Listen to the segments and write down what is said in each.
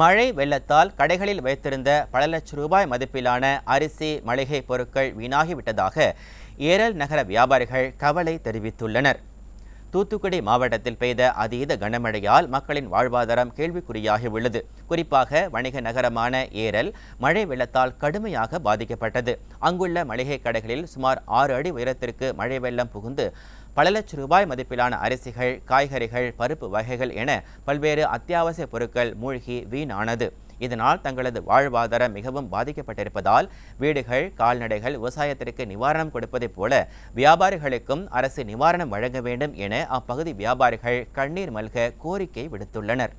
மழை வெள்ளத்தால் கடைகளில் வைத்திருந்த பல லட்சம் ரூபாய் மதிப்பிலான அரிசி மளிகை பொருட்கள் வீணாகிவிட்டதாக ஏரல் நகர வியாபாரிகள் கவலை தெரிவித்துள்ளனர். தூத்துக்குடி மாவட்டத்தில் பெய்த அதீத கனமழையால் மக்களின் வாழ்வாதாரம் கேள்விக்குறியாகி உள்ளது. குறிப்பாக வணிக நகரமான ஏரல் மழை வெள்ளத்தால் கடுமையாக பாதிக்கப்பட்டது. அங்குள்ள மளிகை கடைகளில் சுமார் ஆறு அடி உயரத்திற்கு மழை வெள்ளம் புகுந்து பல லட்சம் ரூபாய் மதிப்பிலான அரிசிகள் காய்கறிகள் பருப்பு வகைகள் என பல்வேறு அத்தியாவசிய பொருட்கள் மூழ்கி வீணானது. இதனால் தங்களது வாழ்வாதாரம் மிகவும் பாதிக்கப்பட்டிருப்பதால் வீடுகள் கால்நடைகள் விவசாயத்திற்கு நிவாரணம் கொடுப்பதைப் போல வியாபாரிகளுக்கும் அரசு நிவாரணம் வழங்க வேண்டும் என அப்பகுதி வியாபாரிகள் கண்ணீர் மல்க கோரிக்கை விடுத்துள்ளனர்.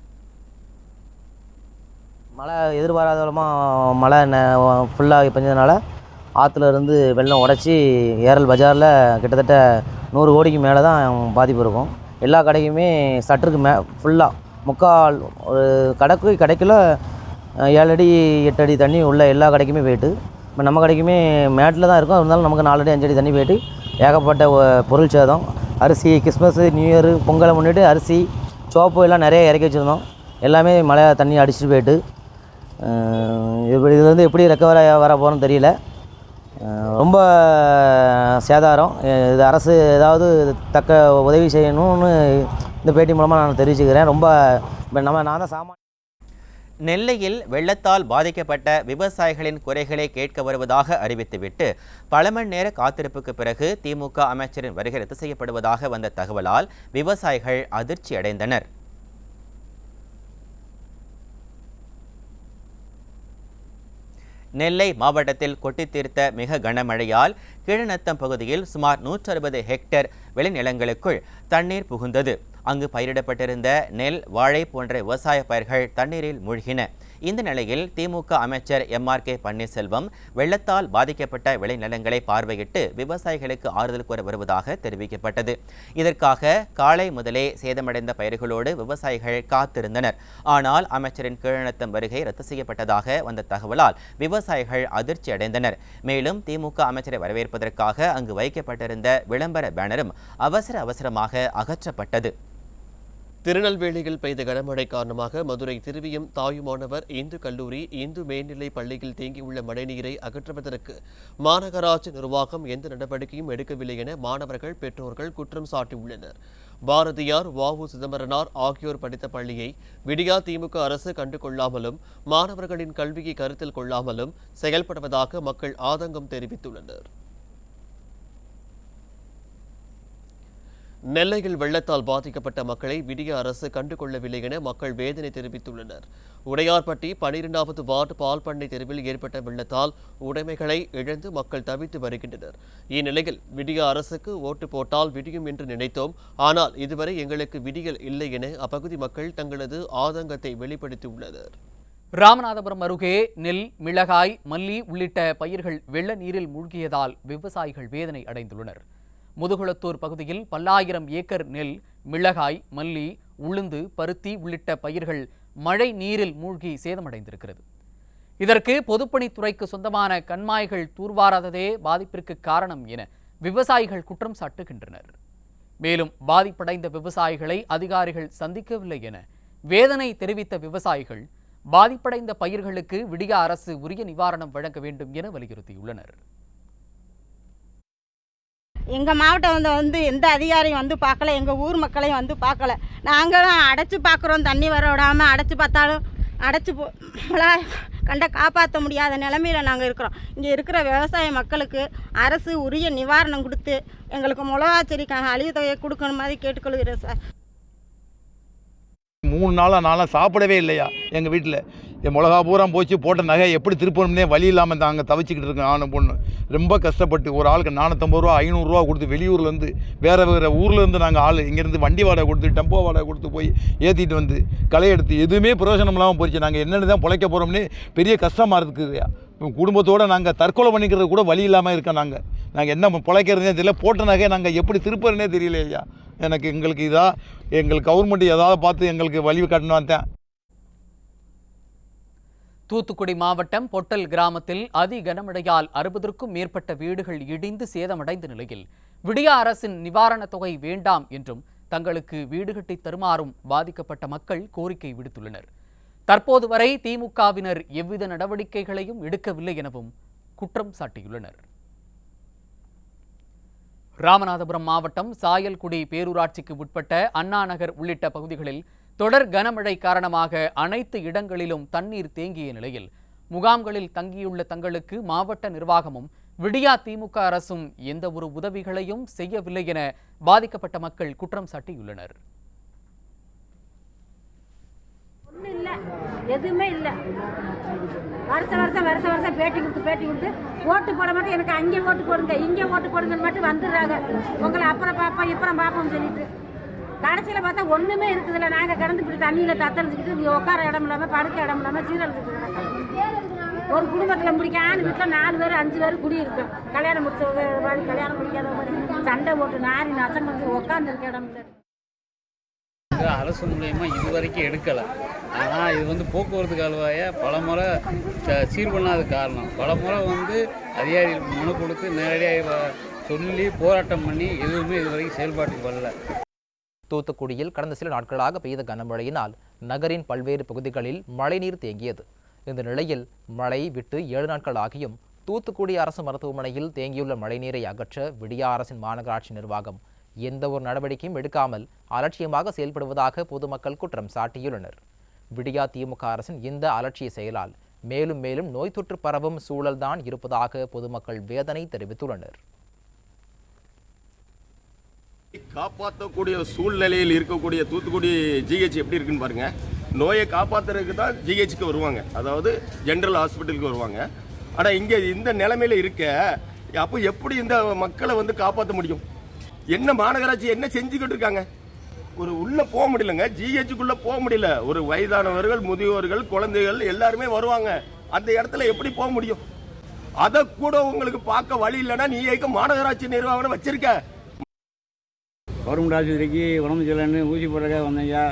மழை எதிர்பாராத மழை ஃபுல்லாக பெஞ்சதுனால ஆற்றுல இருந்து வெள்ளம் உடச்சி ஏரல் பஜாரில் கிட்டத்தட்ட நூறு கோடிக்கு மேலே தான் பாதிப்பு இருக்கும். எல்லா கடைக்குமே சட்டருக்கு மே ஃபுல்லாக முக்கால் ஒரு கடைக்கு கடைக்குள்ள ஏழடி ஏழு அடி எட்டு அடி தண்ணி உள்ள எல்லா கடைக்குமே போயிட்டு இப்போ நம்ம கடைக்குமே மேட்டில் தான் இருக்கும். இருந்தாலும் நமக்கு நாலு அடி அஞ்சு அடி தண்ணி போயிட்டு ஏகப்பட்ட பொருள் சேதம். அரிசி கிறிஸ்மஸ் நியூ இயர் பொங்கலை முன்னிட்டு அரிசி சோப்பு எல்லாம் நிறைய இறக்கி வச்சுருந்தோம். எல்லாமே மழை தண்ணி அடிச்சுட்டு போயிட்டு இதுலேருந்து இது எப்படி ரெக்கவர் வர போகிறோன்னு தெரியல. ரொம்ப சேதாரம். இது அரசு ஏதாவது தக்க உதவி செய்யணும்னு இந்த பேட்டி மூலமாக நான் தெரிவிச்சுக்கிறேன். ரொம்ப இப்போ நம்ம நான் தான் சாமான் நெல்லையில் வெள்ளத்தால் பாதிக்கப்பட்ட விவசாயிகளின் குறைகளை கேட்க வருவதாக அறிவித்துவிட்டு பல மணி நேர காத்திருப்புக்கு பிறகு திமுக அமைச்சரின் வருகை ரத்து செய்யப்படுவதாக வந்த தகவலால் விவசாயிகள் அதிர்ச்சி அடைந்தனர் நெல்லை மாவட்டத்தில் கொட்டி தீர்த்த மிக கனமழையால் கீழநத்தம் பகுதியில் சுமார் 160 ஹெக்டேர் விளைநிலங்களுக்குள் தண்ணீர் புகுந்தது. அங்கு பயிரிடப்பட்டிருந்த நெல் வாழை போன்ற விவசாய பயிர்கள் தண்ணீரில் மூழ்கின. இந்த நிலையில் திமுக அமைச்சர் எம் ஆர் கே பன்னீர்செல்வம் வெள்ளத்தால் பாதிக்கப்பட்ட விளைநிலங்களை பார்வையிட்டு விவசாயிகளுக்கு ஆறுதல் கூற வருவதாக தெரிவிக்கப்பட்டது. இதற்காக காலை முதலே சேதமடைந்த பயிர்களோடு விவசாயிகள் காத்திருந்தனர். ஆனால் அமைச்சரின் கீழநத்தம் வருகை ரத்து செய்யப்பட்டதாக வந்த தகவலால் விவசாயிகள் அதிர்ச்சி அடைந்தனர். மேலும் திமுக அமைச்சரை வரவேற்பதற்காக அங்கு வைக்கப்பட்டிருந்த விளம்பர பேனரும் அவசர அவசரமாக அகற்றப்பட்டது. திருநெல்வேலியில் பெய்த கனமழை காரணமாக மதுரை திருவியம் தாயுமானவர் இந்து கல்லூரி இந்து மேல்நிலை பள்ளியில் தேங்கியுள்ள மழைநீரை அகற்றுவதற்கு மாநகராட்சி நிர்வாகம் எந்த நடவடிக்கையும் எடுக்கவில்லை என மாணவர்கள் பெற்றோர்கள் குற்றம் சாட்டியுள்ளனர். பாரதியார் வாவு சிதம்பரனார் ஆகியோர் படித்த பள்ளியை விடியா திமுக அரசு கண்டுகொள்ளாமலும் மாணவர்களின் கல்வியை கருத்தில் கொள்ளாமலும் செயல்படுவதாக மக்கள் ஆதங்கம் தெரிவித்துள்ளனர். நெல்லையில் வெள்ளத்தால் பாதிக்கப்பட்ட மக்களை விடிய அரசு கண்டுகொள்ளவில்லை என மக்கள் வேதனை தெரிவித்துள்ளனர். உடையார்பட்டி பனிரெண்டாவது வார்டு பால் பண்ணை தெருவில் ஏற்பட்ட வெள்ளத்தால் உடைமைகளை இழந்து மக்கள் தவித்து வருகின்றனர். இந்நிலையில் விடிய அரசுக்கு ஓட்டு போட்டால் விடியும் என்று நினைத்தோம். ஆனால் இதுவரை எங்களுக்கு விடியல் இல்லை என அப்பகுதி மக்கள் தங்களது ஆதங்கத்தை வெளிப்படுத்தியுள்ளனர். ராமநாதபுரம் அருகே நெல் மிளகாய் மல்லி உள்ளிட்ட பயிர்கள் வெள்ள நீரில் மூழ்கியதால் விவசாயிகள் வேதனை அடைந்துள்ளனர். முதுகுளத்தூர் பகுதியில் பல்லாயிரம் ஏக்கர் நெல் மிளகாய் மல்லி உளுந்து பருத்தி உள்ளிட்ட பயிர்கள் மழை நீரில் மூழ்கி சேதமடைந்திருக்கிறது. இதற்கு பொதுப்பணித்துறைக்கு சொந்தமான கண்மாய்கள் தூர்வாராததே பாதிப்பிற்கு காரணம் என விவசாயிகள் குற்றம் சாட்டுகின்றனர். மேலும் பாதிப்படைந்த விவசாயிகளை அதிகாரிகள் சந்திக்கவில்லை என வேதனை தெரிவித்த விவசாயிகள் பாதிப்படைந்த பயிர்களுக்கு விடிய அரசு உரிய நிவாரணம் வழங்க வேண்டும் என வலியுறுத்தியுள்ளனர். எங்கள் மாவட்டம் வந்து வந்து எந்த அதிகாரியும் வந்து பார்க்கல எங்கள் ஊர் மக்களையும் வந்து பார்க்கல. நாங்களும் அடைச்சி பார்க்குறோம் தண்ணி வர விடாமல் அடைச்சி பார்த்தாலும் அடைச்சி போ நம்மளால் கண்ட காப்பாற்ற முடியாத நிலமையில நாங்கள் இருக்கிறோம். இங்கே இருக்கிற விவசாய மக்களுக்கு அரசு உரிய நிவாரணம் கொடுத்து எங்களுக்கு மிளகா செடிக்கான அழிவு தொகையை கொடுக்கணும் மாதிரி கேட்டுக்கொள்கிறேன் சார். மூணு நாளாக நாளாக சாப்பிடவே இல்லையா எங்கள் வீட்டில்? என் மிளகா பூரா போச்சு போட்ட நகை எப்படி திருப்பணும்னே வழி இல்லாமல் நாங்கள் தவிச்சிக்கிட்டு இருக்கோம் ஆணும் பொண்ணு. ரொம்ப கஷ்டப்பட்டு ஒரு ஆளுக்கு நானூற்றம்பது ரூபா ஐநூறுரூவா கொடுத்து வெளியூர்லேருந்து வேறு வேறு ஊர்லேருந்து நாங்கள் ஆள் இங்கேருந்து வண்டி வாடகை கொடுத்து டெம்போ வாடகை கொடுத்து போய் ஏற்றிட்டு வந்து களை எடுத்து எதுவுமே பிரயோஜனம் இல்லாமல் போயிடுச்சு. நாங்கள் என்னென்னு தான் பிழைக்க போகிறோம்னே பெரிய கஷ்டமாக இருக்குதுயா குடும்பத்தோடு நாங்கள் தற்கொலை பண்ணிக்கிறது கூட வழி இல்லாமல் இருக்கோம் நாங்கள் நாங்கள் என்ன பிழைக்கிறதுனே தெரியல போட்ட நகையை நாங்கள் எப்படி திருப்பறனே தெரியலையா எனக்கு எங்களுக்கு இதாக எங்களுக்கு கவர்மெண்ட் ஏதாவது பார்த்து எங்களுக்கு வழி காட்டணும் தான். தூத்துக்குடி மாவட்டம் பொட்டல் கிராமத்தில் அதி கனமழையால் அறுபதற்கும் மேற்பட்ட வீடுகள் இடிந்து சேதமடைந்த நிலையில் விடியா அரசின் நிவாரணத் தொகை வேண்டாம் என்றும் தங்களுக்கு வீடு கட்டி தருமாறும் பாதிக்கப்பட்ட மக்கள் கோரிக்கை விடுத்துள்ளனர். தற்போது வரை திமுகவினர் எவ்வித நடவடிக்கைகளையும் எடுக்கவில்லை எனவும் குற்றம் சாட்டியுள்ளனர். ராமநாதபுரம் மாவட்டம் சாயல்குடி பேரூராட்சிக்கு உட்பட்ட அண்ணா நகர் உள்ளிட்ட பகுதிகளில் தொடர் கனமழை காரணமாக அனைத்து இடங்களிலும் தண்ணீர் தேங்கிய நிலையில் முகாம்களில் தங்கியுள்ள தங்களுக்கு மாவட்ட நிர்வாகமும் விடியா திமுக அரசும் எந்த ஒரு உதவிகளையும் செய்யவில்லை என பாதிக்கப்பட்ட மக்கள் குற்றம் சாட்டியுள்ளனர். எதுவுமே இல்லை. வருஷம் வருஷம் வருஷம் வருஷம் பேட்டி கொடுத்து பேட்டி கொடுத்து ஓட்டு போட மாட்டேன் எனக்கு அங்கே ஓட்டு போடுங்க இங்கே ஓட்டு போடுங்கன்னு மட்டும் வந்துடுறாங்க. உங்களை அப்புறம் பார்ப்போம் இப்புறம் பார்ப்போம் சொல்லிட்டு. கடைசியில் பார்த்தா ஒன்றுமே இருக்குதுல்ல. நாங்கள் கடந்து இப்படி தண்ணியில் தத்தளிச்சுக்கிட்டு இங்கே உட்கார இடம் இல்லாமல் படுக்க இடம் இல்லாமல் சீரழிச்சுட்டு ஒரு குடும்பத்தில் முடிக்கான வீட்டில் நாலு பேர் அஞ்சு பேர் குடியிருக்கோம் கல்யாணம் முடிச்சவங்க மாதிரி கல்யாணம் முடிக்காத மாதிரி. சண்டை போட்டு நாரி நசம் பண்ணி உட்காந்துருக்க இடம் இல்லை. அரசு மூலயமா இது வரைக்கும் எடுக்கலை. ஆனால் இது வந்து போக்குவரத்து கால்வாயை பல முறை சீர் பண்ணாத காரணம். பல முறை வந்து அதிகாரிகள் மனு கொடுத்து நேரடியாக சொல்லி போராட்டம் பண்ணி எதுவுமே இது வரைக்கும் செயல்பாட்டுக்கு வரல. தூத்துக்குடியில் கடந்த சில நாட்களாக பெய்த கனமழையினால் நகரின் பல்வேறு பகுதிகளில் மழைநீர் தேங்கியது. இந்த நிலையில் மழை விட்டு ஏழு நாட்கள் ஆகியும் தூத்துக்குடி அரசு மருத்துவமனையில் தேங்கியுள்ள மழைநீரை அகற்ற விடியா அரசின் மாநகராட்சி நிர்வாகம் எந்த ஒரு நடவடிக்கையும் எடுக்காமல் அலட்சியமாக செயல்படுவதாக பொதுமக்கள் குற்றம் சாட்டியுள்ளனர். விடியா திமுக அரசின் இந்த அலட்சிய செயலால் மேலும் மேலும் நோய் தொற்று பரவும் சூழல்தான் இருப்பதாக பொதுமக்கள் வேதனை தெரிவித்துள்ளனர். காப்பாற்றக்கூடிய சூழ்நிலையில் இருக்கக்கூடிய தூத்துக்குடி ஜிஹெச் எப்படி இருக்குன்னு பாருங்கள் நோயை காப்பாத்துறதுக்கு தான் ஜிஹெச்சுக்கு வருவாங்க. அதாவது ஜென்ரல் ஹாஸ்பிட்டலுக்கு வருவாங்க. ஆனால் இங்கே இந்த நிலைமையில இருக்க அப்போ எப்படி இந்த மக்களை வந்து காப்பாற்ற முடியும்? என்ன மாநகராட்சி என்ன செஞ்சுக்கிட்டு இருக்காங்க? ஒரு உள்ளே போக முடியலங்க. ஜிஹெச்சுக்குள்ளே போக முடியல. ஒரு வயதானவர்கள் முதியோர்கள் குழந்தைகள் எல்லாருமே வருவாங்க. அந்த இடத்துல எப்படி போக முடியும்? அதை கூட உங்களுக்கு பார்க்க வழி இல்லைன்னா நீ ஏக்க மாநகராட்சி நிர்வாகம் வச்சிருக்க. கவர்மெண்ட் ஆஸ்பத்திரிக்கு உடம்பு சரியில்லைன்னு ஊசி போடுறதா வந்தேன்யா.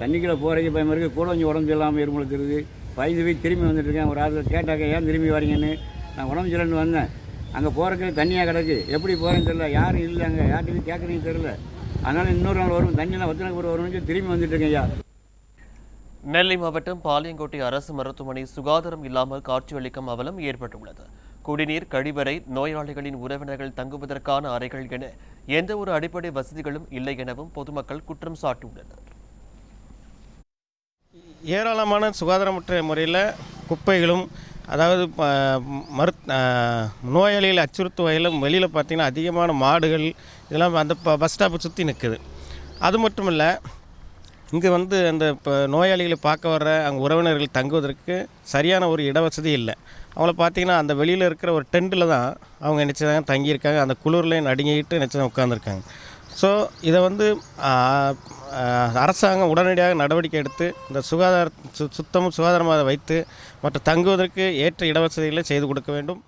தண்ணிக்குள்ளே போகிறதுக்கு பயமாக இருக்குது கூட கொஞ்சம் உடம்பு சரியில்லாமல் இருக்குது பயந்து போய் திரும்பி வந்துட்டுருக்கேன் ஒரு ஆள் கேட்டாக்க ஏன் திரும்பி வரீங்கன்னு? நான் உடம்பு சரியில்லைன்னு வந்தேன். அங்கே போகிறதுக்கு தண்ணியாக கிடக்கு. எப்படி போகிறேன்னு தெரில யாரும் இல்லை அங்கே. யார்கிட்டையும் கேட்குறீங்க தெரில அதனால் இன்னொரு நாள் வரும். தண்ணியெல்லாம் வத்தினக்கு ஒரு வரும்னு திரும்பி வந்துட்டுருக்கேன் ஐயா நெல்லை மாவட்டம் பாளையங்கோட்டை அரசு மருத்துவமனை சுகாதாரம் இல்லாமல் காட்சியளிக்கும் அவலம் ஏற்பட்டுள்ளது. குடிநீர் கழிவறை நோயாளிகளின் உறவினர்கள் தங்குவதற்கான அறைகள் என எந்த ஒரு அடிப்படை வசதிகளும் இல்லை எனவும் பொதுமக்கள் குற்றம் சாட்டியுள்ளனர். ஏராளமான சுகாதாரமற்ற முறையில் குப்பைகளும் அதாவது மரு நோயாளிகள் நோயாளிகளை அச்சுறுத்தும் வகையில் வெளியில் பார்த்திங்கன்னா அதிகமான மாடுகள் இதெல்லாம் அந்த பஸ் ஸ்டாப்பை சுற்றி நிற்குது அது மட்டும் இல்லை இங்கே வந்து அந்த இப்போ நோயாளிகளை பார்க்க வர்ற அங்கே உறவினர்கள் தங்குவதற்கு சரியான ஒரு இடவசதி இல்லை. அவங்கள பார்த்தீங்கன்னா அந்த வெளியில் இருக்கிற ஒரு டென்ட்டில் தான் அவங்க நினச்சதாங்க தங்கியிருக்காங்க. அந்த குளிரில் நடுங்கிட்டு நினச்சதான் உட்காந்துருக்காங்க ஸோ இதை வந்து அரசாங்கம் உடனடியாக நடவடிக்கை எடுத்து இந்த சுகாதார சு சுத்தமும் சுகாதாரமாக வைத்து மற்ற தங்குவதற்கு ஏற்ற இடவசதிகளை செய்து கொடுக்க வேண்டும்.